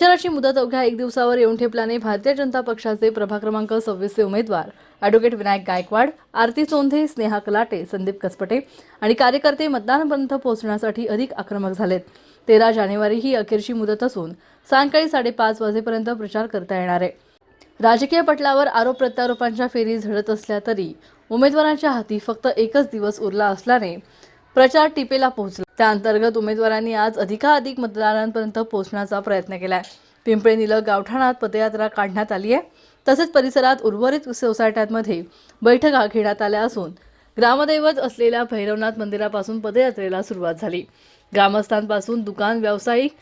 प्रचाराची मुदत अवघ्या एक दिवसावर येऊन ठेपल्याने भारतीय जनता पक्षाचे प्रभाग क्रमांक सव्वीसचे उमेदवार ॲडव्होकेट विनायक गायकवाड आरती चोंधे स्नेहा कलाटे संदीप कसपटे आणि कार्यकर्ते मतदानापर्यंत पोहोचण्यासाठी अधिक आक्रमक झालेत. तेरा जानेवारी ही अखेरची मुदत असून सायंकाळी साडेपाच वाजेपर्यंत प्रचार करता येणार आहे. राजकीय पटलावर आरोप प्रत्यारोपांच्या फेरी झडत असल्या तरी उमेदवारांच्या हाती फक्त एकच दिवस उरला असल्याने प्रचार टिपेला पोहोचला. त्या अंतर्गत उमेदवारांनी आज अधिकाधिक मतदारांपर्यंत पोहोचण्याचा प्रयत्न केलाय. पिंपळे निलग गावठाणात पदयात्रा काढण्यात आली आहे. तसेच परिसरात उर्वरित सोसायट्यांमध्ये बैठका घेण्यात आल्या असून ग्रामदैवत असलेल्या भैरवनाथ मंदिरापासून पदयात्रेला सुरुवात झाली. ग्रामस्थांपासून दुकान व्यावसायिक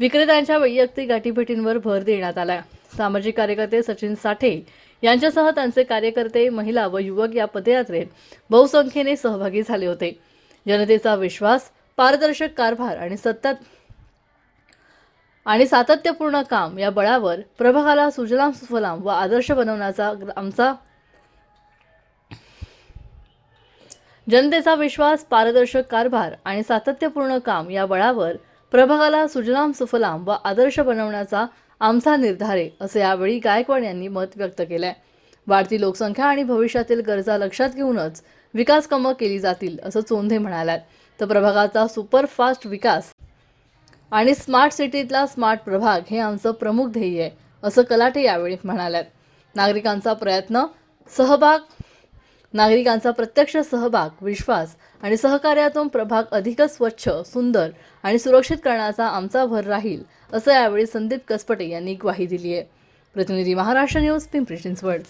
विक्रेत्यांच्या वैयक्तिक गाठीभेटींवर भर देण्यात आला सामाजिक कार्यकर्ते सचिन साठे यांच्यासह त्यांचे कार्यकर्ते महिला व युवक या पदयात्रेत बहुसंख्येने सहभागी झाले होते. जनतेचा विश्वास पारदर्शक कारभार आणि सतत आणि सातत्यपूर्ण काम या बळावर प्रभागाला सुजलाम सुफलाम व आदर्श बनवण्याचा आमचा जनतेचा विश्वास पारदर्शक कारभार आणि सातत्यपूर्ण काम या बळावर प्रभागाला सुजलाम सुफलाम व आदर्श बनवण्याचा आमचा निर्धार आहे असे यावेळी गायकवाड यांनी मत व्यक्त केलंय. वाढती लोकसंख्या आणि भविष्यातील गरजा लक्षात घेऊनच विकास कामं केली जातील असं चोंधे म्हणाल्यात. तर प्रभागाचा सुपरफास्ट विकास आणि स्मार्ट सिटीतला स्मार्ट प्रभाग हे आमचं प्रमुख ध्येय आहे असं कलाटे यावेळी म्हणाल्यात. नागरिकांचा प्रयत्न सहभाग नागरिकांचा प्रत्यक्ष सहभाग विश्वास आणि सहकार्यातून प्रभाग अधिकच स्वच्छ सुंदर आणि सुरक्षित करण्याचा आमचा भर राहील असं यावेळी संदीप कसपटे यांनी ग्वाही दिली आहे. प्रतिनिधी महाराष्ट्र न्यूज पिंपरी चिंचवड.